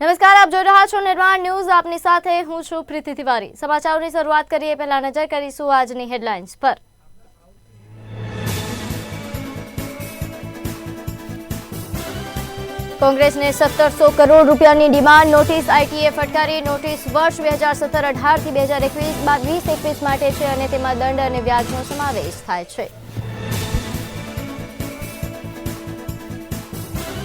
નમસ્કાર, આપ જોઈ રહ્યા છો નિર્માણ ન્યૂઝ. આપની સાથે હું છું પ્રીતિ તિવારી. સમાચારોની શરૂઆત કરીએ, પહેલા નજર કરીશું આજની હેડલાઇન્સ પર. કોંગ્રેસને સત્તરસો કરોડ રૂપિયાની ડિમાન્ડ, નોટિસ આઈટીએ ફટકારી, નોટિસ વર્ષ બે હજાર સત્તર અઢારથી બે હજાર એકવીસ બાદ વીસ એકવીસ માટે છે અને તેમાં દંડ અને વ્યાજનો સમાવેશ થાય છે.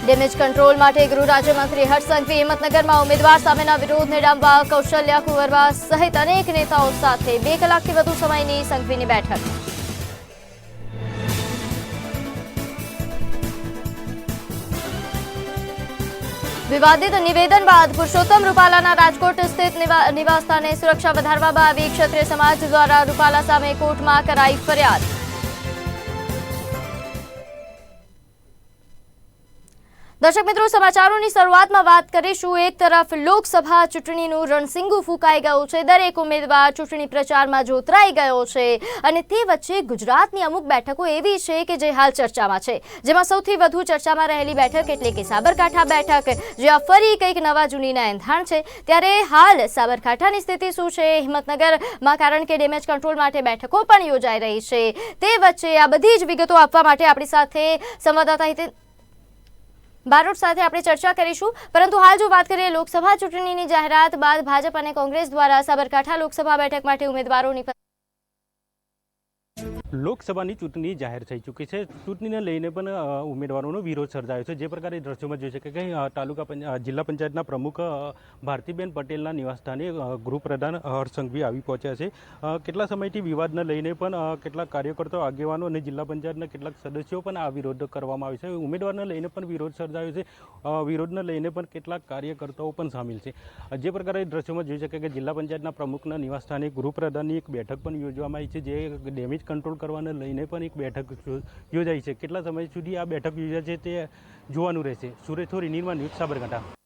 ડેમેજ કંટ્રોલ માટે ગૃહ રાજ્યમંત્રી હર્ષ સંઘવી હિંમતનગરમાં ઉમેદવાર સામેના વિરોધને ડામવા કૌશલ્યા કુંવરવા સહિત અનેક નેતાઓ સાથે બે કલાકથી વધુ સમયની સંઘવીની બેઠક. વિવાદિત નિવેદન બાદ પુરુષોત્તમ રૂપાલાના રાજકોટ સ્થિત નિવા- નિવાસસ્થાને સુરક્ષા વધારવામાં આવી ક્ષત્રિય સમાજ દ્વારા રૂપાલા સામે કોર્ટમાં કરાઈ ફરિયાદ. દર્શક મિત્રો, સમાચારોની શરૂઆતમાં વાત કરીશું. એક તરફ લોકસભા ચૂંટણીનું રણસિંગુ ફૂંકાઈ ગયું છે. દરેક ઉમેદવાર ચૂંટણી પ્રચારમાં જોતરાઈ ગયો છે. અને તે વચ્ચે ગુજરાતની અમુક બેઠકો એવી છે કે જે હાલ ચર્ચામાં છે. જેમાં સૌથી વધુ ચર્ચામાં રહેલી બેઠક એટલે કે સાબરકાંઠા બેઠક, જ્યાં ફરી કંઈક નવા જૂનીના એંધાણ છે. ત્યારે હાલ સાબરકાંઠાની સ્થિતિ શું છે? હિંમતનગરમાં કારણ કે ડેમેજ કંટ્રોલ માટે બેઠકો પણ યોજાઈ રહી છે. તે વચ્ચે આ બધી જ વિગતો આપવા માટે આપણી સાથે સંવાદદાતા બારોટ સાથે આપણે ચર્ચા કરીશું. પરંતુ હાલ જો વાત કરીએ લોકસભા ચૂંટણીની જાહેરાત બાદ ભાજપ અને કોંગ્રેસ દ્વારા સાબરકાંઠા લોકસભા બેઠક માટે ઉમેદવારોની લોકસભાની ચૂંટણી જાહેર થઈ ચૂકી છે. ચૂંટણીને લઈને પણ ઉમેદવારોનો વિરોધ સર્જાયો છે. જે પ્રકારે દ્રશ્યોમાં જોઈ શકે કે તાલુકા જિલ્લા પંચાયતના પ્રમુખ ભારતીબેન પટેલના નિવાસસ્થાને ગૃહપ્રધાન હર્ષસંઘવી આવી પહોંચ્યા છે. કેટલા સમયથી વિવાદને લઈને પણ કેટલાક કાર્યકર્તાઓ, આગેવાનો અને જિલ્લા પંચાયતના કેટલાક સદસ્યો પણ આ વિરોધ કરવામાં આવે છે. ઉમેદવારને લઈને પણ વિરોધ સર્જાયો છે. વિરોધને લઈને પણ કેટલાક કાર્યકર્તાઓ પણ સામેલ છે. જે પ્રકારે દ્રશ્યોમાં જોઈ શકે કે જિલ્લા પંચાયતના પ્રમુખના નિવાસસ્થાને ગૃહપ્રધાનની એક બેઠક પણ યોજવામાં આવી છે, જે ડેમેજ કંટ્રોલ કરવાને લઈને પણ એક બેઠક યોજાઈ છે. કેટલા સમય સુધી આ બેઠક યોજાય છે તે જોવાનું રહેશે. સુરેશ થોરી નિર્માણ ન્યૂઝ સાબરકાંઠા.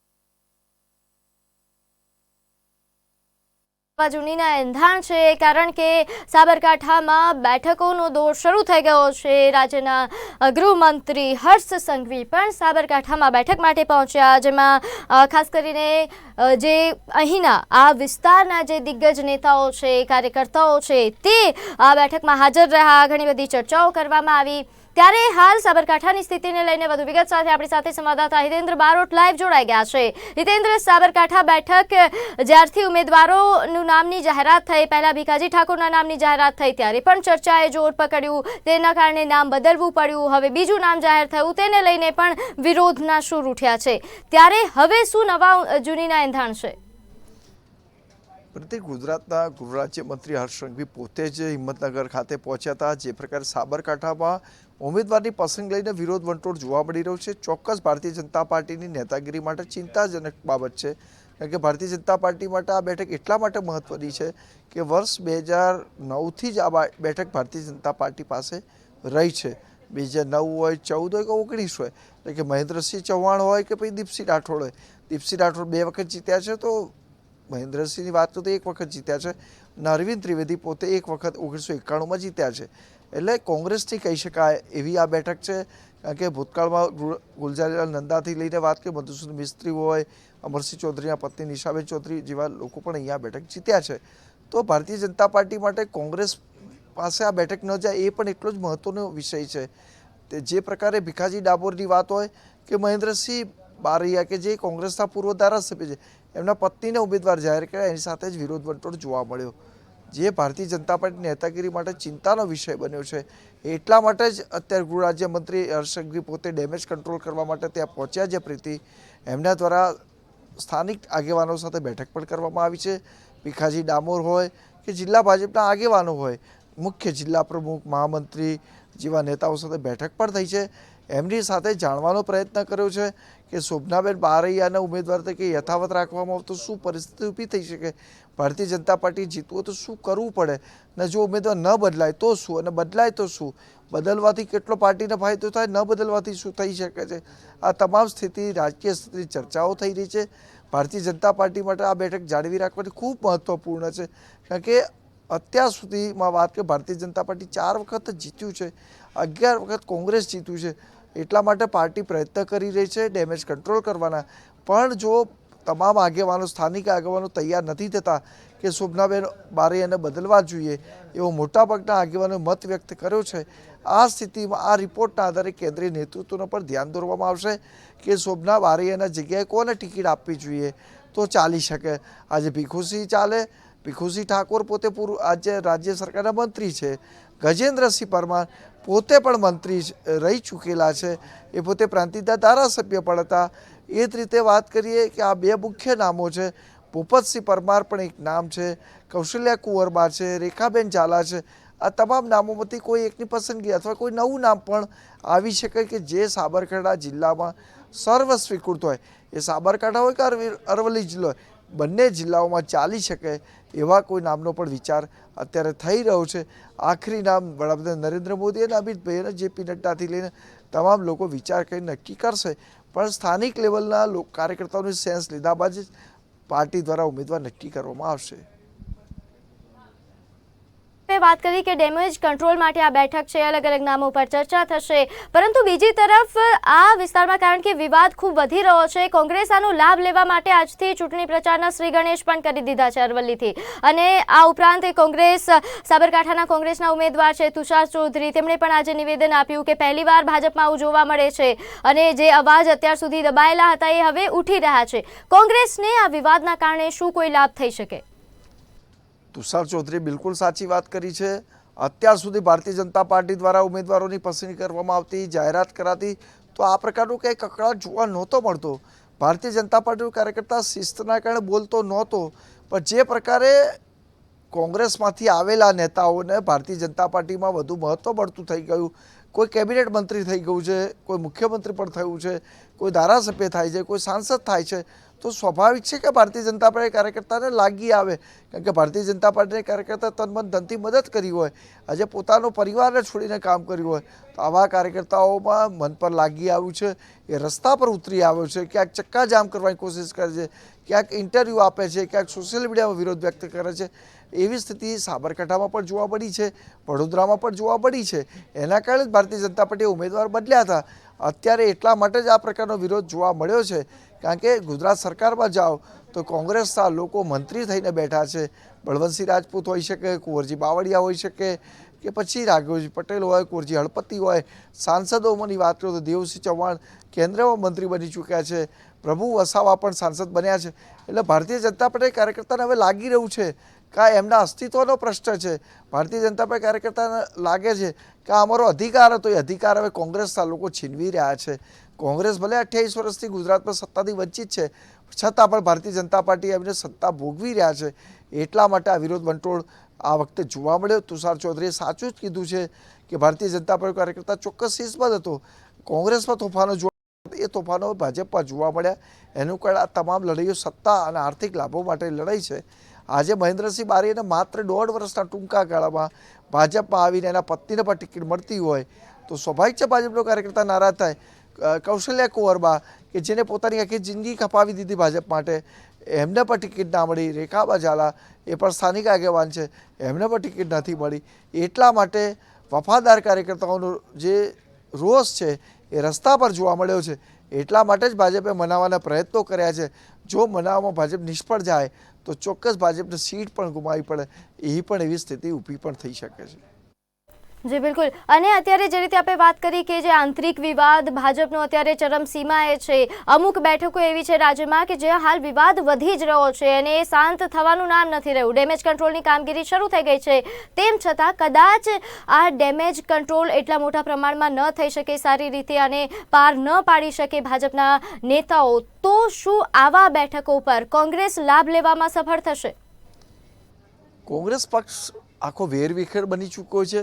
જૂનીના એંધાણ છે, કારણ કે સાબરકાંઠામાં બેઠકોનો દોર શરૂ થઈ ગયો છે. રાજ્યના ગૃહમંત્રી હર્ષ સંઘવી પણ સાબરકાંઠામાં બેઠક માટે પહોંચ્યા, જેમાં ખાસ કરીને જે અહીંના, આ વિસ્તારના જે દિગ્ગજ નેતાઓ છે, કાર્યકર્તાઓ છે, તે આ બેઠકમાં હાજર રહ્યા. ઘણી બધી ચર્ચાઓ કરવામાં આવી. ત્યારે હાલ સાબરકાંઠાની સ્થિતિને લઈને વધુ વિગત સાથે આપણી સાથે સંવાદદાતા હિતેન્દ્ર બારોટ લાઈવ જોડાઈ ગયા છે. હિતેન્દ્ર, સાબરકાંઠા બેઠક, જ્યારથી ઉમેદવારોનું નામની જાહેરાત થઈ, પહેલા ભીખાજી ઠાકોરના નામની જાહેરાત થઈ, ત્યારે પણ ચર્ચાએ જોર પકડ્યું. તેના કારણે નામ બદલવું પડ્યું. હવે બીજું નામ જાહેર થયું. તેને લઈને પણ વિરોધના સૂર ઉઠ્યા છે. ત્યારે હવે શું નવા, જૂનીના એંધાણ છે? પ્રત્યેક ગુજરાતના ગૃહ રાજ્યમંત્રી હર્ષ સંઘવી પોતે જ હિંમતનગર ખાતે પહોંચ્યા હતા. જે પ્રકારે સાબરકાંઠામાં ઉમેદવારની પસંદ લઈને વિરોધ વંટોળ જોવા મળી રહ્યો છે. ચોક્કસ ભારતીય જનતા પાર્ટીની નેતાગીરી માટે ચિંતાજનક બાબત છે. કારણ કે ભારતીય જનતા પાર્ટી માટે આ બેઠક એટલા માટે મહત્વની છે કે વર્ષ બે હજાર નવથી જ આ બેઠક ભારતીય જનતા પાર્ટી પાસે રહી છે. બે હજાર નવ હોય, ચૌદ હોય કે ઓગણીસ હોય. એટલે કે મહેન્દ્રસિંહ ચૌહાણ હોય કે પછી દીપસિંહ રાઠોડ હોય. દીપસિંહ રાઠોડ બે વખત જીત્યા છે તો મહેન્દ્રસિંહની વાત તો એક વખત જીત્યા છે. અને અરવિંદ ત્રિવેદી પોતે એક વખત ઓગણીસો એકાણુંમાં જીત્યા છે. એટલે કોંગ્રેસથી કહી શકાય એવી આ બેઠક છે. કારણ કે ભૂતકાળમાં ગુલઝારીલાલ નંદાથી લઈને વાત કરી મધુસૂદન મિસ્ત્રી હોય, અમરસિંહ ચૌધરીના પત્ની નિશાબેન ચૌધરી જેવા લોકો પણ અહીંયા બેઠક જીત્યા છે. તો ભારતીય જનતા પાર્ટી માટે કોંગ્રેસ પાસે આ બેઠક ન જાય એ પણ એટલો જ મહત્વનો વિષય છે. તે જે પ્રકારે ભીખાજી ડાબોરની વાત હોય કે મહેન્દ્રસિંહ બારૈયા કે જે કોંગ્રેસના પૂર્વ ધારાસભ્ય છે, એમના પત્નીને ઉમેદવાર જાહેર કર્યા, એની સાથે જ વિરોધ વંટોળ જોવા મળ્યો. જે ભારતીય જનતા પાર્ટી નેતાગીરી માટે ચિંતાનો વિષય બન્યો છે. એટલા માટે જ અત્યારે ગૃહ રાજ્યમંત્રી હર્ષ પોતે ડેમેજ કંટ્રોલ કરવા માટે ત્યાં પહોંચ્યા છે પ્રીતિ. એમના દ્વારા સ્થાનિક આગેવાનો સાથે બેઠક પણ કરવામાં આવી છે. ભીખાજી ડામોર હોય કે જિલ્લા ભાજપના આગેવાનો હોય, મુખ્ય જિલ્લા પ્રમુખ, મહામંત્રી જેવા નેતાઓ સાથે બેઠક પણ થઈ છે. એમની સાથે જાણવાનો પ્રયત્ન કર્યો છે કે શોભનાબેન બારૈયાના ઉમેદવાર તરીકે યથાવત રાખવામાં આવતો શું પરિસ્થિતિ ઊભી થઈ શકે? ભારતીય જનતા પાર્ટી જીતવું તો શું કરવું પડે? ને જો ઉમેદવાર ન બદલાય તો શું? અને બદલાય તો શું? બદલવાથી કેટલો પાર્ટીને ફાયદો થાય? ન બદલવાથી શું થઈ શકે છે? આ તમામ સ્થિતિ, રાજકીય સ્થિતિ ચર્ચાઓ થઈ રહી છે. ભારતીય જનતા પાર્ટી માટે આ બેઠક જાળવી રાખવાની ખૂબ મહત્વપૂર્ણ છે. કારણ કે અત્યાર સુધીમાં વાત કે ભારતીય જનતા પાર્ટી ચાર વખત જીત્યું છે. અગિયાર વખત કોંગ્રેસ જીત્યું છે. એટલા માટે પાર્ટી પ્રયત્ન કરી રહી છે, ડેમેજ કંટ્રોલ કરવાના. પણ જો તમામ આગેવાનો, સ્થાનિક આગેવાનો તૈયાર નથી થતા કે શોભનાબેન એને બદલવા જોઈએ એવો મોટાભાગના આગેવાનો મત વ્યક્ત કર્યો છે. આ સ્થિતિમાં, આ રિપોર્ટના આધારે કેન્દ્રીય નેતૃત્વનો પર ધ્યાન દોરવામાં આવશે કે શોભના બારૈયાના જગ્યાએ કોને ટિકિટ આપવી જોઈએ તો ચાલી શકે. આજે ભીખુસિંહ ચાલે. ભીખુસિંહ ઠાકોર પોતે પૂર્વ આજે રાજ્ય સરકારના મંત્રી છે. ગજેન્દ્રસિંહ પરમાર પોતે પણ મંત્રી રહી ચૂકેલા છે. એ પોતે પ્રાંતિજના ધારાસભ્ય પણ હતા. એ જ રીતે વાત કરીએ કે આ બે મુખ્ય નામો છે. ભૂપતસિંહ પરમાર પણ એક નામ છે. કૌશલ્યા કુંવરબા છે. રેખાબેન ઝાલા છે. આ તમામ નામોમાંથી કોઈ એકની પસંદગી અથવા કોઈ નવું નામ પણ આવી શકે કે જે સાબરકાંઠા જિલ્લામાં સર્વ સ્વીકૃત હોય. એ સાબરકાંઠા હોય કે અરવી- અરવલ્લી જિલ્લો હોય? બંને જિલ્લાઓમાં ચાલી શકે એવા કોઈ નામનો પણ વિચાર અત્યારે થઈ રહ્યો છે. આખરી નામ વડાપ્રધાન નરેન્દ્ર મોદી અને અમિતભાઈ અને જેપી નડ્ડાથી લઈને તમામ લોકો વિચાર કરી નક્કી કરશે. પણ સ્થાનિક લેવલના કાર્યકર્તાઓની સેન્સ લીધા બાદ જ પાર્ટી દ્વારા ઉમેદવાર નક્કી કરવામાં આવશે. આપણે વાત કરી કે ડેમેજ કંટ્રોલ માટે આ બેઠક છે, અલગ અલગ નામો પર ચર્ચા થશે. પરંતુ બીજી તરફ, આ વિસ્તારમાં કારણ કે વિવાદ ખૂબ વધી રહ્યો છે, કોંગ્રેસ આનો લાભ લેવા માટે આજથી ચૂંટણી પ્રચારના શ્રી ગણેશ પણ કરી દીધા છે અરવલ્લીથી. અને આ ઉપરાંત કોંગ્રેસ, સાબરકાંઠાના કોંગ્રેસના ઉમેદવાર છે તુષાર ચૌધરી, તેમણે પણ આજે નિવેદન આપ્યું કે પહેલીવાર ભાજપમાં આવું જોવા મળે છે. અને જે અવાજ અત્યાર સુધી દબાયેલા હતા એ હવે ઉઠી રહ્યા છે. કોંગ્રેસને આ વિવાદના કારણે શું કોઈ લાભ થઈ શકે? તુષાર ચૌધરી બિલકુલ સાચી વાત કરી છે. અત્યાર સુધી ભારતીય જનતા પાર્ટી દ્વારા ઉમેદવારોની પસંદગી કરવામાં આવતી, જાહેરાત કરાતી, તો આ પ્રકારનું કંઈ કકડાટ જોવા નહોતો મળતો. ભારતીય જનતા પાર્ટીનો કાર્યકર્તા શિસ્તના કારણે બોલતો નહોતો, પણ જે પ્રકારે કોંગ્રેસમાંથી આવેલા નેતાઓને ભારતીય જનતા પાર્ટીમાં વધુ મહત્ત્વ મળતું થઈ ગયું. કોઈ કેબિનેટ મંત્રી થઈ ગયું છે, કોઈ મુખ્યમંત્રી પણ થયું છે કોઈ ધારાસભ્ય થાય છે, કોઈ સાંસદ થાય છે, તો સ્વાભાવિક છે કે ભારતીય જનતા પાર્ટી કાર્યકર્તાને લાગી આવે. કારણ કે ભારતીય જનતા પાર્ટીના કાર્યકર્તા તન મન ધનથી મદદ કરી હોય. આજે પોતાનો પરિવારને છોડીને કામ કર્યું હોય. તો આવા કાર્યકર્તાઓમાં મન પર લાગી આવ્યું છે એ રસ્તા પર ઉતરી આવ્યો છે, ક્યાંક ચક્કા જામ કરવાની કોશિશ કરે છે. ક્યાંક ઇન્ટરવ્યૂ આપે છે, ક્યાંક સોશિયલ મીડિયામાં વિરોધ વ્યક્ત કરે છે. એવી સ્થિતિ સાબરકાંઠામાં પણ જોવા મળી છે, વડોદરામાં પણ જોવા મળી છે. એના કારણે જ ભારતીય જનતા પાર્ટીએ ઉમેદવાર બદલ્યા હતા. અત્યારે એટલા માટે જ આ પ્રકારનો વિરોધ જોવા મળ્યો છે, કારણ કે ગુજરાત સરકારમાં જાઓ તો કોંગ્રેસના લોકો મંત્રી થઈને બેઠા છે. બળવંતસિંહ રાજપૂત હોઈ શકે, કુંવરજી બાવળિયા હોઈ શકે કે પછી રાઘવજી પટેલ હોય, કુંવરજી હળપતિ હોય, સાંસદોમાંની વાત કરું તો દેવસિંહ ચૌહાણ કેન્દ્રમાં મંત્રી બની ચૂક્યા છે. પ્રભુ વસાવા પણ સાંસદ બન્યા છે. એટલે ભારતીય જનતા પાર્ટી કાર્યકર્તાને હવે લાગી રહ્યું છે કે એમના અસ્તિત્વનો પ્રશ્ન છે. ભારતીય જનતા પાર્ટી કાર્યકર્તાને લાગે છે કે અમારો અધિકાર હતો. એ અધિકાર હવે કોંગ્રેસના લોકો છીનવી રહ્યા છે. કોંગ્રેસ ભલે અઠ્યાવીસ વર્ષથી ગુજરાતમાં સત્તાથી વંચિત છે, છતાં પણ ભારતીય જનતા પાર્ટી એમને સત્તા ભોગવી રહ્યા છે. એટલા માટે આ વિરોધ વંટોળ આ વખતે જોવા મળ્યો. તુષાર ચૌધરીએ સાચું જ કીધું છે કે ભારતીય જનતા પાર્ટી કાર્યકર્તા ચોક્કસ શીર્ષમાં હતો. કોંગ્રેસમાં તોફાનો જોવા એ તોફાનો ભાજપમાં જોવા મળ્યા. એનું કારણ આ તમામ લડાઈઓ સત્તા અને આર્થિક લાભો માટે લડાઈ છે. આજે મહેન્દ્રસિંહ બારીને માત્ર દોઢ વર્ષના ટૂંકા ગાળામાં ભાજપમાં આવીને એના પત્નીને પણ ટિકિટ મળતી હોય. તો સ્વાભાવિક છે ભાજપનો કાર્યકર્તા નારાજ થાય. કૌશલ્યા કુંવરબા કે જેને પોતાની આખી જિંદગી ખપાવી દીધી ભાજપ માટે, એમને પણ ટિકિટ ના મળી. રેખાબા ઝાલા એ પણ સ્થાનિક આગેવાન છે. એમને પણ ટિકિટ નથી મળી. એટલા માટે વફાદાર કાર્યકર્તાઓનો જે રોષ છે એ રસ્તા પર જોવા મળ્યો છે. એટલા માટે જ ભાજપે મનાવવાના પ્રયત્નો કર્યા છે. જો મનાવવામાં ભાજપ નિષ્ફળ જાય, તો ચોક્કસ ભાજપને સીટ પણ ગુમાવી પડે. એવી પણ એવી સ્થિતિ ઊભી પણ થઈ શકે છે. જી, બિલકુલ. અને અત્યારે જે રીતે આપણે વાત કરી કે જે આંતરિક વિવાદ ભાજપનો અત્યારે ચરમસીમાએ છે, અમુક બેઠકો એવી છે રાજ્યમાં કે જે હાલ વિવાદ વધી જ રહ્યો છે અને એ શાંત થવાનું નામ નથી રહ્યું. ડેમેજ કંટ્રોલની કામગીરી શરૂ થઈ ગઈ છે. તેમ છતાં કદાચ આ ડેમેજ કંટ્રોલ એટલા મોટા પ્રમાણમાં ન થઈ શકે સારી રીતે અને પાર ન પાડી શકે ભાજપના નેતાઓ, તો શું આવા બેઠકો પર કોંગ્રેસ લાભ લેવામાં સફળ થશે? કોંગ્રેસ પક્ષ આખો વેરવિખેર બની ચૂક્યો છે.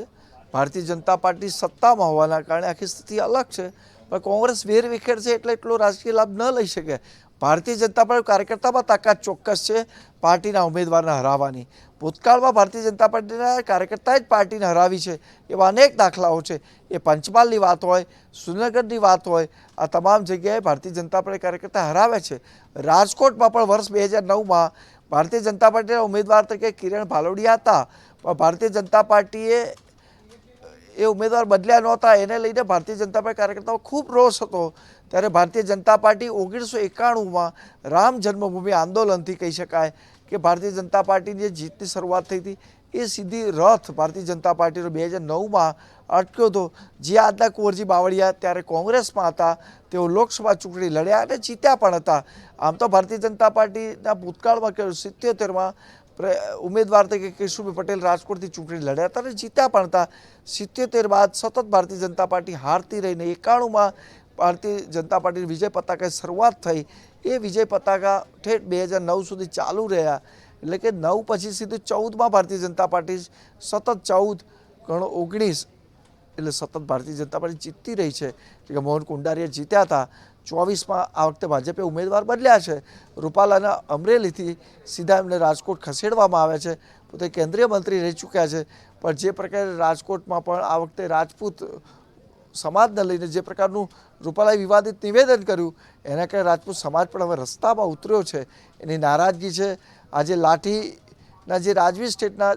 ભારતીય જનતા પાર્ટી સત્તામાં હોવાના કારણે આખી સ્થિતિ અલગ છે. પણ કોંગ્રેસ વેરવિખેર છે એટલે એટલો રાજકીય લાભ ન લઈ શકે. ભારતીય જનતા પાર્ટી કાર્યકર્તામાં તાકાત ચોક્કસ છે, પાર્ટીના ઉમેદવારને હરાવવાની. ભૂતકાળમાં ભારતીય જનતા પાર્ટીના કાર્યકર્તાએ જ પાર્ટીને હરાવી છે. એવા અનેક દાખલાઓ છે. એ પંચમહાલની વાત હોય, સુરેન્દ્રનગરની વાત હોય, આ તમામ જગ્યાએ ભારતીય જનતા પાર્ટી કાર્યકર્તા હરાવે છે. રાજકોટમાં પણ વર્ષ બે હજાર નવમાં ભારતીય જનતા પાર્ટીના ઉમેદવાર તરીકે કિરણ ભાલોડિયા હતા. પણ ભારતીય જનતા પાર્ટીએ એ ઉમેદવાર બદલ્યા નહોતા. એને લઈને ભારતીય જનતા પાર્ટી કાર્યકર્તાઓ ખૂબ રોષ હતો. ત્યારે ભારતીય જનતા પાર્ટી ઓગણીસો એકાણુંમાં રામ જન્મભૂમિ આંદોલનથી કહી શકાય કે ભારતીય જનતા પાર્ટીની જે જીતની શરૂઆત થઈ હતી, એ સીધી રથ ભારતીય જનતા પાર્ટીનો બે હજાર નવમાં અટક્યો હતો. જે આજના કુંવરજી બાવળિયા ત્યારે કોંગ્રેસમાં હતા. તેઓ લોકસભા ચૂંટણી લડ્યા અને જીત્યા પણ હતા. આમ તો ભારતીય જનતા પાર્ટીના ભૂતકાળમાં કે સિત્યોતેરમાં ઉમેદવાર તરીકે કેશુભાઈ પટેલ રાજકોટથી ચૂંટણી લડ્યા હતા અને જીત્યા પણ હતા. સિત્યોતેર બાદ સતત ભારતીય જનતા પાર્ટી હારતી રહીને એકાણુંમાં ભારતીય જનતા પાર્ટીની વિજય પતાકાની શરૂઆત થઈ. એ વિજય પતાકા ઠેઠ બે હજાર નવ સુધી ચાલુ રહ્યા. એટલે કે નવ પછી સીધું ચૌદમાં ભારતીય જનતા પાર્ટી સતત ચૌદ ગણો ઓગણીસ. એટલે સતત ભારતીય જનતા પાર્ટી જીતતી રહી છે. કે મોહન કુંડારીયા જીત્યા હતા. ચોવીસમાં આ વખતે ભાજપે ઉમેદવાર બદલ્યા છે. રૂપાલાના અમરેલીથી સીધા એમને રાજકોટ ખસેડવામાં આવ્યા છે. પોતે કેન્દ્રીય મંત્રી રહી ચૂક્યા છે. પણ જે પ્રકારે રાજકોટમાં પણ આ વખતે રાજપૂત સમાજને લઈને જે પ્રકારનું રૂપાલાએ વિવાદિત નિવેદન કર્યું, એના કારણે રાજપૂત સમાજ પણ હવે રસ્તામાં ઉતર્યો છે. એની નારાજગી છે. આજે લાઠીના જે રાજવી સ્ટેટના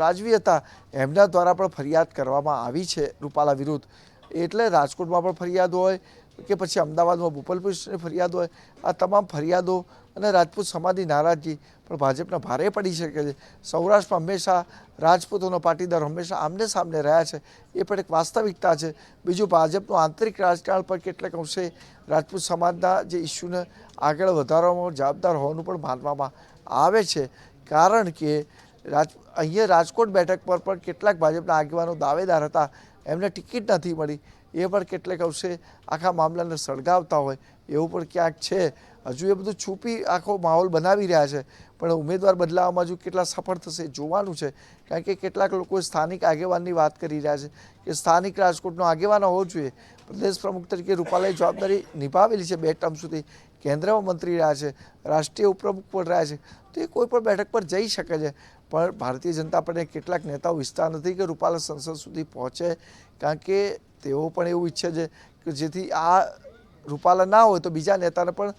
રાજવી હતા, એમના દ્વારા પણ ફરિયાદ કરવામાં આવી છે રૂપાલા વિરુદ્ધ. એટલે રાજકોટમાં પણ ફરિયાદ હોય કે પછી અમદાવાદમાં ભૂપલ પોલીસની ફરિયાદ હોય, આ તમામ ફરિયાદો અને રાજપૂત સમાજની નારાજગી પણ ભાજપના ભારે પડી શકે છે સૌરાષ્ટ્રમાં હંમેશા રાજપૂતોનો પાટીદાર હંમેશા આમને સામને રહ્યા છે, એ પણ એક વાસ્તવિકતા છે. બીજું ભાજપનું આંતરિક રાજકારણ પર કેટલાક અંશે રાજપૂત સમાજના જે ઇસ્યુને આગળ વધારવામાં જવાબદાર હોવાનું પણ માનવામાં આવે છે. કારણ કે રાજ, અહીંયા રાજકોટ બેઠક પર પણ કેટલાક ભાજપના આગેવાનો દાવેદાર હતા, એમને ટિકિટ નથી મળી. એ પણ કેટલેક અંશે આખા મામલાને સળગાવતા હોય એવું પણ ક્યાંક છે. હજુ એ બધું છુપી આખો માહોલ બનાવી રહ્યા છે. પણ ઉમેદવાર બદલાવવામાં હજુ કેટલા સફળ થશે જોવાનું છે. કારણ કે કેટલાક લોકો સ્થાનિક આગેવાનની વાત કરી રહ્યા છે કે સ્થાનિક રાજકોટનો આગેવાન હોવો જોઈએ. પ્રદેશ પ્રમુખ તરીકે રૂપાલાએ જવાબદારી નિભાવેલી છે બે ટર્મ સુધી. કેન્દ્રમાં મંત્રી રહ્યા છે, રાષ્ટ્રીય ઉપપ્રમુખ પણ રહ્યા છે. તો એ કોઈ પણ બેઠક પર જઈ શકે છે. પણ ભારતીય જનતા પાર્ટીના કેટલાક નેતાઓ ઈચ્છતા નથી કે રૂપાલા સંસદ સુધી પહોંચે. કારણ કે તેઓ પણ એવું ઈચ્છે છે કે જેથી આ રૂપાલા ના હોય તો બીજા નેતાને પણ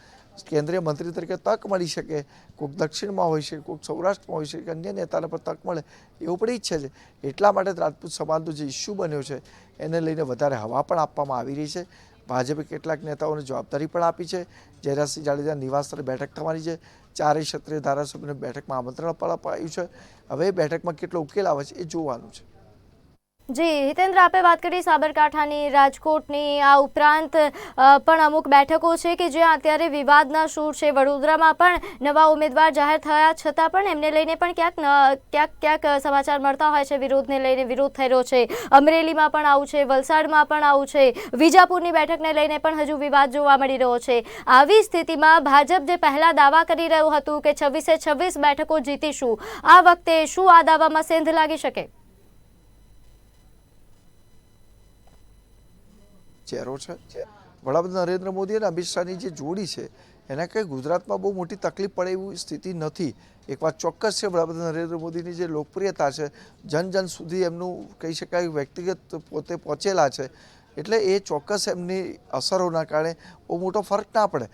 કેન્દ્રીય મંત્રી તરીકે તક મળી શકે, કોઈક દક્ષિણમાં હોય શકે, કોઈક સૌરાષ્ટ્રમાં હોઈ શકે, અન્ય નેતાને પણ તક મળે એવું પણ ઈચ્છે છે. એટલા માટે રાજપૂત સમાજનો જે ઇસ્યુ બન્યો છે એને લઈને વધારે હવા પણ આપવામાં આવી રહી છે. ભાજપે કેટલાક નેતાઓને જવાબદારી પણ આપી છે. જયરાજસિંહ જાડેજા નિવાસ સ્થળે બેઠક થવાની છે. ચારેય ક્ષત્રિય ધારાસભ્યોને બેઠકમાં આમંત્રણ પણ અપાયું છે. હવે એ બેઠકમાં કેટલો ઉકેલ આવે છે એ જોવાનું છે. જી, હિતેન્દ્ર, આપે વાત કરી સાબરકાંઠાની રાજકોટની. આ ઉપરાંત પણ અમુક બેઠકો છે કે જ્યાં અત્યારે વિવાદના સૂર છે. વડોદરામાં પણ નવા ઉમેદવાર જાહેર થયા છતાં પણ એમને લઈને પણ ક્યાંક ક્યાંક ક્યાંક સમાચાર મળતા હોય છે. વિરોધને લઈને વિરોધ થઈ છે. અમરેલીમાં પણ આવું છે. વલસાડમાં પણ આવું છે. વિજાપુરની બેઠકને લઈને પણ હજુ વિવાદ જોવા મળી રહ્યો છે. આવી સ્થિતિમાં ભાજપ જે પહેલાં દાવા કરી રહ્યું હતું કે છવ્વીસે છવ્વીસ બેઠકો જીતીશું, આ વખતે શું આ દાવામાં સેંધ લાગી શકે? ચહેરો છે. વડાપ્રધાન નરેન્દ્ર મોદી અને અમિત શાહની જે જોડી છે, એના કંઈ ગુજરાતમાં બહુ મોટી તકલીફ પડે એવી સ્થિતિ નથી. એક વાત ચોક્કસ છે, વડાપ્રધાન નરેન્દ્ર મોદીની જે લોકપ્રિયતા છે, જન જન સુધી એમનું કહી શકાય વ્યક્તિગત પોતે પહોંચેલા છે, એટલે એ ચોક્કસ એમની અસરોના કારણે બહુ મોટો ફરક ના પડે.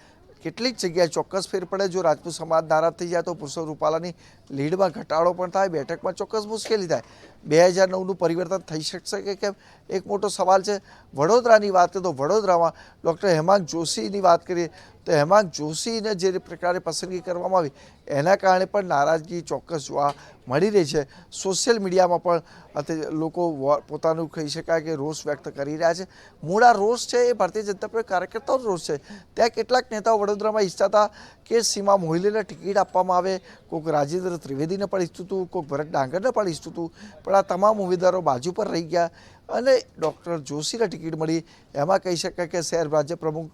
કેટલીક જગ્યાએ ચોક્કસ ફેર પડે, જો રાજપૂત સમાજ નારાજ થઈ જાય તો પુરુષોત્તમ રૂપાલાની લીડમાં ઘટાડો પણ થાય, બેઠકમાં ચોક્કસ મુશ્કેલી થાય. બે હજાર નવનું પરિવર્તન થઈ શકશે કે કેમ? એક મોટો સવાલ છે. વડોદરાની વાત કરીએ તો વડોદરામાં ડૉક્ટર હેમાંગ જોશીની વાત કરીએ તો હેમાંગ જોશીને જે પ્રકારે પસંદગી કરવામાં આવી, એના કારણે પણ નારાજગી ચોક્કસ જોવા મળી રહી છે. સોશિયલ મીડિયામાં પણ અત્યારે લોકો પોતાનું કહી શકાય કે રોષ વ્યક્ત કરી રહ્યા છે. મૂળ આ રોષ છે એ ભારતીય જનતા પાર્ટી કાર્યકર્તાઓનો રોષ છે. ત્યાં કેટલાક નેતાઓ વડોદરામાં ઈચ્છતા હતા કે સીમા મોહિલેને ટિકિટ આપવામાં આવે, કોઈક રાજેન્દ્ર ત્રિવેદીને પણ ઈચ્છતું હતું, કોઈક ભરત ડાંગરને પણ ઈચ્છતું હતું પણ આ તમામ ઉમેદવારો બાજુ પર રહી ગયા અને ડૉક્ટર જોશીને ટિકિટ મળી. એમાં કહી શકાય કે શહેર ભાજપ પ્રમુખ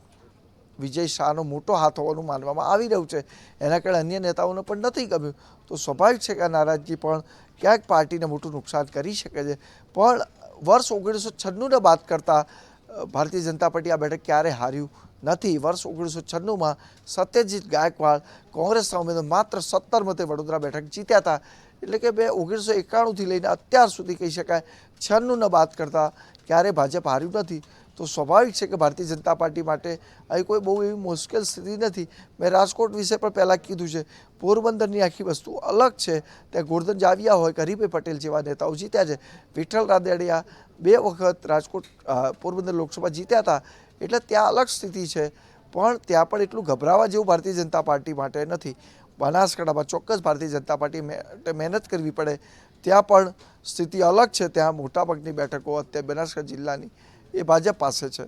વિજય શાહનો મોટો હાથ હોવાનું માનવામાં આવી રહ્યું છે. એના કારણે અન્ય નેતાઓને પણ નથી ગમ્યું. તો સ્વાભાવિક છે કે આ નારાજગી પણ ક્યાંક પાર્ટીને મોટું નુકસાન કરી શકે છે. પણ વર્ષ ઓગણીસો છન્નુંને બાદ કરતાં ભારતીય જનતા પાર્ટી આ બેઠક ક્યારે હાર્યું નથી. વર્ષ ઓગણીસો છન્નુંમાં સત્યજીત ગાયકવાડ કોંગ્રેસના ઉમેદવાર માત્ર સત્તર મતે વડોદરા બેઠક જીત્યા હતા. એટલે કે બે ઓગણીસો એકાણુંથી લઈને અત્યાર સુધી કહી શકાય છન્નુંને બાદ કરતાં ક્યારે ભાજપ હાર્યું નથી. તો સ્વાભાવિક છે કે ભારતીય જનતા પાર્ટી માટે અહીં કોઈ બહુ એવી મુશ્કેલ સ્થિતિ નથી. મેં રાજકોટ વિશે પણ પહેલાં કીધું છે, પોરબંદરની આખી વસ્તુ અલગ છે. ત્યાં ગોરધન જાવિયા હોય હરિભાઈ પટેલ જેવા નેતાઓ જીત્યા છે. વિઠ્ઠલ રાદડિયા બે વખત રાજકોટ પોરબંદર લોકસભા જીત્યા હતા. એટલે ત્યાં અલગ સ્થિતિ છે, પણ ત્યાં પણ એટલું ગભરાવા જેવું ભારતીય જનતા પાર્ટી માટે નથી. બનાસકાંઠામાં ચોક્કસ ભારતીય જનતા પાર્ટી મહેનત કરવી પડે. ત્યાં પણ સ્થિતિ અલગ છે. ત્યાં મોટાભાગની બેઠકો અત્યારે બનાસકાંઠા જિલ્લાની એ ભાજપ પાસે છે.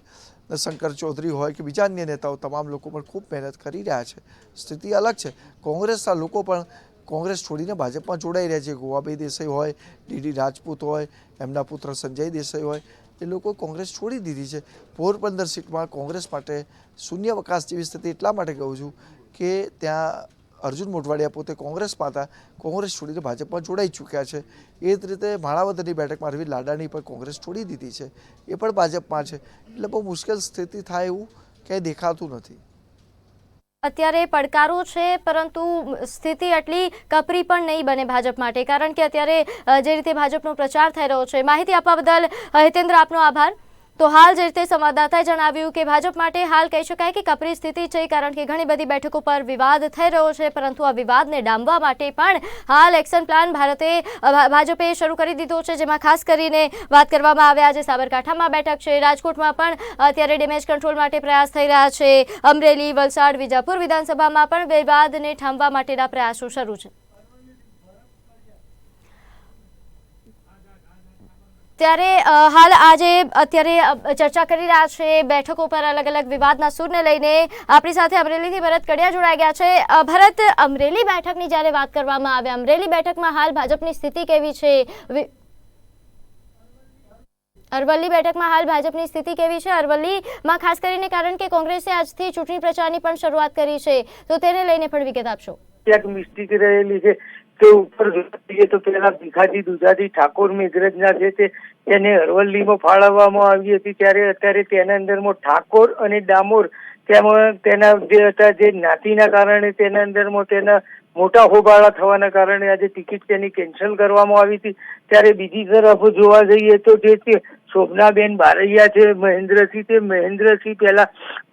ને શંકર ચૌધરી હોય કે બીજા અન્ય નેતાઓ, તમામ લોકો પણ ખૂબ મહેનત કરી રહ્યા છે. સ્થિતિ અલગ છે. કોંગ્રેસના લોકો પણ કોંગ્રેસ છોડીને ભાજપમાં જોડાઈ રહ્યા છે. ગોવાભાઈ દેસાઈ હોય ડીડી રાજપૂત હોય, એમના પુત્ર સંજય દેસાઈ હોય, એ લોકો કોંગ્રેસ છોડી દીધી છે. પોરબંદર સીટમાં કોંગ્રેસ માટે શૂન્યવકાશ જેવી સ્થિતિ એટલા માટે કહું છું કે ત્યાં અર્જુન મોઢવાડિયા પોતે કોંગ્રેસમાં હતા. કોંગ્રેસ છોડીને ભાજપમાં જોડાઈ ચૂક્યા છે. એ જ રીતે માણાવદરની બેઠકમાં અરવિંદ લાડાની પણ કોંગ્રેસ છોડી દીધી છે. એ પણ ભાજપમાં છે. એટલે બહુ મુશ્કેલ સ્થિતિ થાય એવું ક્યાંય દેખાતું નથી. અત્યારે પડકારો છે, પરંતુ સ્થિતિ એટલી કપરી પણ નહીં બને ભાજપ માટે. કારણ કે અત્યારે જે રીતે ભાજપનો પ્રચાર થઈ રહ્યો છે. માહિતી આપવા બદલ હિતેન્દ્ર આપનો આભાર. તો હાલ જે રીતે સંવાદદાતાએ જણાવ્યું કે ભાજપ માટે હાલ કહી શકાય કે કપરી સ્થિતિ છે, કારણ કે ઘણી બધી બેઠકો પર વિવાદ થઈ રહ્યો છે, પરંતુ આ વિવાદને ડામવા માટે પણ હાલ એક્શન પ્લાન ભારતે ભાજપે શરૂ કરી દીધો છે, જેમાં ખાસ કરીને વાત કરવામાં આવે આજે સાબરકાંઠામાં બેઠક છે, રાજકોટમાં પણ અત્યારે ડેમેજ કંટ્રોલ માટે પ્રયાસ થઈ રહ્યા છે, અમરેલી, વલસાડ, વિજાપુર વિધાનસભામાં પણ વિવાદને ઠામવા માટેના પ્રયાસો શરૂ છે. ત્યારે હાલ આજે અત્યારે ચર્ચા કરી રહ્યા છે બેઠકો પર અલગ અલગ વિવાદના સૂરને લઈને. આપણી સાથે અમરેલીથી ભરત કડિયા જોડાઈ ગયા છે. ભરત, અમરેલી બેઠકની જ્યારે વાત કરવામાં આવે, અમરેલી બેઠકમાં હાલ ભાજપની સ્થિતિ કેવી છે? અરવલ્લી બેઠકમાં હાલ ભાજપની સ્થિતિ કેવી છે? અરવલ્લીમાં ખાસ કરીને કારણ કે કોંગ્રેસે આજથી ચૂંટણી પ્રચારની પણ શરૂઆત કરી છે. તો તેને લઈને પણ વિગત આપશો. ક્યાંક મિસ્ટેક રહેલી છે. તે ઉપર તો પેલા ભીખાજી દુધાજી ઠાકોર મેઘરજના છે તે એને અરવલ્લીમાં ફાળવવામાં આવી હતી, ત્યારે અત્યારે તેના અંદરમાં ઠાકોર અને ડામોર તેમાં, તેના જે હતા જે જ્ઞાતિના કારણે તેના અંદરમાં તેના મોટા હોબાળા થવાના કારણે આજે ટિકિટ તેની કેન્સલ કરવામાં આવી હતી. ત્યારે બીજી તરફ જોવા જઈએ તો જે તે શોભનાબેન બારૈયા છે, મહેન્દ્રસિંહ તે મહેન્દ્રસિંહ પહેલા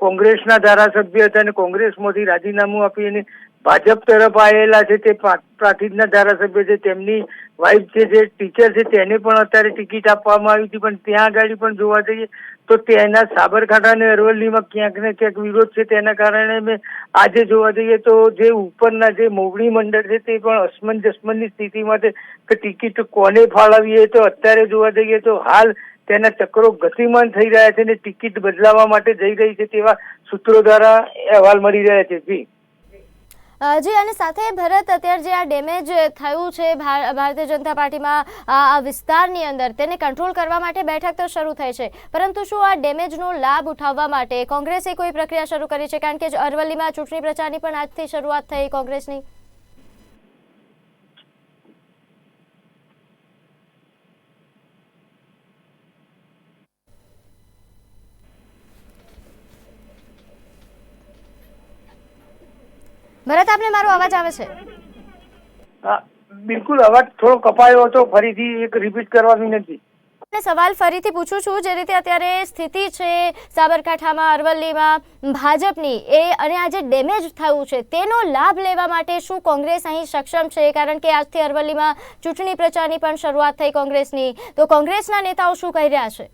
કોંગ્રેસના ધારાસભ્ય હતા અને કોંગ્રેસમાંથી રાજીનામું આપી અને ભાજપ તરફ આવેલા છે તે પ્રા- પ્રાંતિજના ધારાસભ્ય છે, તેમની વાઇફ છે જે ટીચર છે, તેને પણ અત્યારે ટિકિટ આપવામાં આવી હતી, પણ ત્યાં આગળ પણ જોવા જઈએ તો તેના સાબરકાંઠા અને અરવલ્લીમાં ક્યાંક ને ક્યાંક વિરોધ છે, તેના કારણે મેં આજે જોવા જઈએ તો જે ઉપરના જે મોવડી મંડળ છે, તે પણ અસમંજસમનની સ્થિતિમાં છે કે ટિકિટ કોને ફાળવીએ તો અત્યારે જોવા જઈએ તો હાલ તેના ચક્રો ગતિમાન થઈ રહ્યા છે અને ટિકિટ બદલાવા માટે જઈ રહી છે તેવા સૂત્રો દ્વારા અહેવાલ મળી રહ્યા છે. જી. જી, અને સાથે ભરત, અત્યારે જે આ ડેમેજ થયું છે ભારતીય જનતા પાર્ટીમાં, આ વિસ્તારની અંદર, તેને કંટ્રોલ કરવા માટે બેઠક તો શરૂ થઈ છે. પરંતુ શું આ ડેમેજનો લાભ ઉઠાવવા માટે કોંગ્રેસે કોઈ પ્રક્રિયા શરૂ કરી છે? કારણ કે અરવલ્લીમાં ચૂંટણી પ્રચારની પણ આજથી શરૂઆત થઈ કોંગ્રેસની. ભરત આપને મારો અવાજ આવે છે? બિલકુલ અવાજ થોડો કપાયો હતો ફરીથી એક રિપીટ કરવાની નથી. સવાલ ફરીથી પૂછું છું જે રીતે અત્યારે સ્થિતિ છે સાબરકાંઠામાં અરવલ્લીમાં ભાજપની એ અને આ જે ડેમેજ થયું છે તેનો લાભ લેવા માટે શું કોંગ્રેસ અહીં સક્ષમ છે? કારણ કે આજથી અરવલ્લીમાં ચૂંટણી પ્રચારની પણ શરૂઆત થઈ કોંગ્રેસની. તો કોંગ્રેસના નેતાઓ શું કહી રહ્યા છે?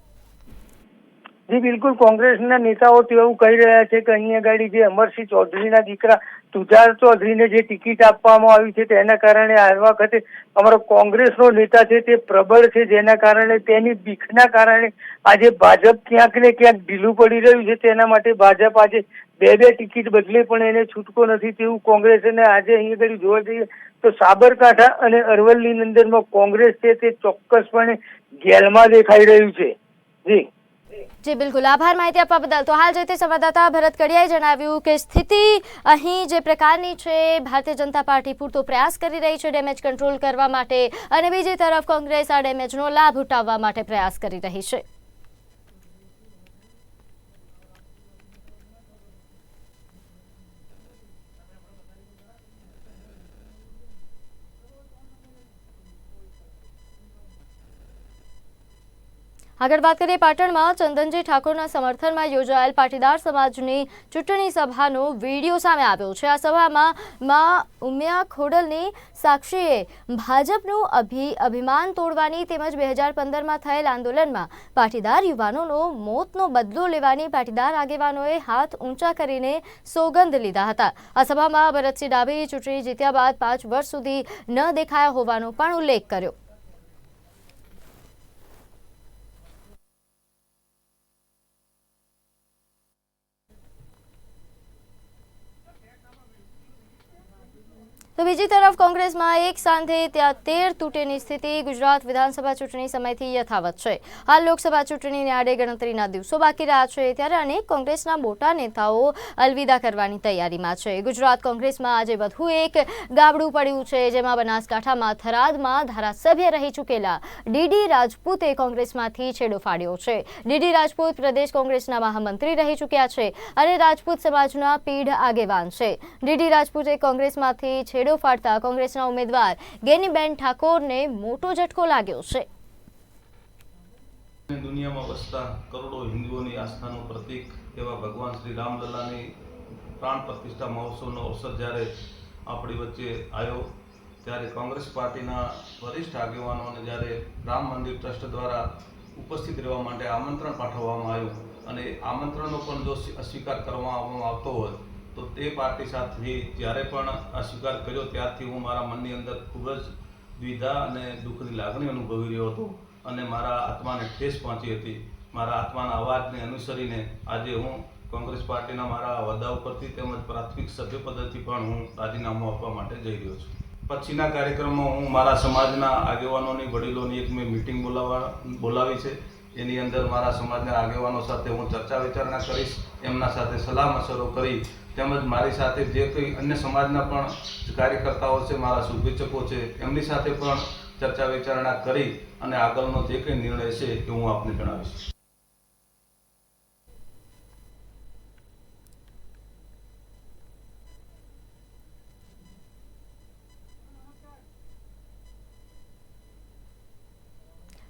જી, બિલકુલ. કોંગ્રેસના નેતાઓ તો એવું કહી રહ્યા છે કે અહીંયા ગાડી જે અમરસિંહ ચૌધરીના દીકરા તુષાર ચૌધરીને જે ટિકિટ આપવામાં આવી છે તેના કારણે આ વખતે અમારો કોંગ્રેસનો નેતા છે તે પ્રબળ છે, જેના કારણે તેની બીખના કારણે આજે ભાજપ ક્યાંક ને ક્યાંક ઢીલું પડી રહ્યું છે. તેના માટે ભાજપ આજે બે બે ટિકિટ બદલે પણ એને છૂટકો નથી તેવું કોંગ્રેસને આજે અહીંયા આગળ જોવા જઈએ તો સાબરકાંઠા અને અરવલ્લીની અંદરમાં કોંગ્રેસ છે તે ચોક્કસપણે ગેલમાં દેખાઈ રહ્યું છે. જી. જી, બિલકુલ. આભાર માહિતી આપવા બદલ. તો હાલ જે સંવાદદાતા ભરત કડિયાએ જણાવ્યું કે સ્થિતિ અહીં જે પ્રકારની છે, ભારતીય જનતા પાર્ટી પૂરતો પ્રયાસ કરી રહી છે ડેમેજ કંટ્રોલ કરવા માટે અને બીજી તરફ કોંગ્રેસ આ ડેમેજનો લાભ ઉઠાવવા માટે પ્રયાસ કરી રહી છે. આગળ વાત કરીએ પાટણમાં, ચંદનજી ઠાકોરના સમર્થનમાં યોજાયેલ પાટીદાર સમાજની ચૂંટણી સભાનો વીડિયો સામે આવ્યો છે. આ સભામાં માં ઉમિયા ખોડલની સાક્ષીએ ભાજપનું અભિ, અભિમાન તોડવાની તેમજ બે હજાર પંદરમાં થયેલ આંદોલનમાં પાટીદાર યુવાનોનો મોતનો બદલો લેવાની પાટીદાર આગેવાનોએ હાથ ઊંચા કરીને સોગંદ લીધા હતા. આ સભામાં ભરતસિંહ ડાભી ચૂંટણી જીત્યા બાદ પાંચ વર્ષ સુધી ન દેખાયા હોવાનો પણ ઉલ્લેખ કર્યો. તો બીજી તરફ કોંગ્રેસમાં એક સાંધે ત્યાં તેર તૂટેની સ્થિતિ. ગુજરાત વિધાનસભા ચૂંટણી સમયથી યથાવત છે. હાલ લોકસભા ચૂંટણીને આડે ગણતરીના દિવસો બાકી રહ્યા છે ત્યારે અનેક કોંગ્રેસના મોટા નેતાઓ અલવિદા કરવાની તૈયારીમાં છે. ગુજરાત કોંગ્રેસમાં આજે વધુ એક ગાબડું પડ્યું છે, જેમાં બનાસકાંઠામાં થરાદમાં ધારાસભ્ય રહી ચૂકેલા ડીડી રાજપૂતે કોંગ્રેસમાંથી છેડો ફાડ્યો છે. ડીડી રાજપૂત પ્રદેશ કોંગ્રેસના મહામંત્રી રહી ચૂક્યા છે અને રાજપૂત સમાજના પીઢ આગેવાન છે. ડીડી રાજપૂતે કોંગ્રેસમાંથી છેડો ફાડતા કોંગ્રેસના ઉમેદવાર ગેનીબેન ઠાકોરને મોટો ઝટકો લાગ્યો છે. દુનિયામાં વસતા કરોડો હિન્દુઓની આસ્થાનું પ્રતીક એવા ભગવાન શ્રી રામલલ્લાની પ્રાણ પ્રતિષ્ઠા મહોત્સવનો અવસર જ્યારે આપણી વચ્ચે આવ્યો, ત્યારે કોંગ્રેસ પાર્ટીના વરિષ્ઠ આગેવાનોને જ્યારે રામ મંદિર ટ્રસ્ટ દ્વારા ઉપસ્થિત રહેવા માટે આમંત્રણ પાઠવવામાં આવ્યું અને આમંત્રણનો પણ જો અસ્વીકાર કરવામાં આવતો હોય તો તે પાર્ટી સાથે જ્યારે પણ અસ્વીકાર કર્યો, ત્યારથી હું મારા મનની અંદર ખૂબ જ દ્વિધા અને દુઃખની લાગણી અનુભવી રહ્યો હતો અને મારા આત્માને ઠેસ પહોંચી હતી. મારા આત્માના અવાજને અનુસરીને આજે હું કોંગ્રેસ પાર્ટીના મારા હોદ્દા ઉપરથી તેમજ પ્રાથમિક સભ્ય પદેથી પણ હું રાજીનામું આપવા માટે જઈ રહ્યો છું. પછીના કાર્યક્રમમાં હું મારા સમાજના આગેવાનોની, વડીલોની એક મેં મિટિંગ બોલાવવા, બોલાવી છે. એની અંદર મારા સમાજના આગેવાનો સાથે હું ચર્ચા વિચારણા કરીશ, એમના સાથે સલાહ મશરો કરી, તેમજ મારી સાથે જે કંઈ અન્ય સમાજના પણ કાર્યકર્તાઓ છે, મારા શુભેચ્છકો છે, એમની સાથે પણ ચર્ચા વિચારણા કરી અને આગળનો જે કંઈ નિર્ણય છે એ હું આપને જણાવીશ.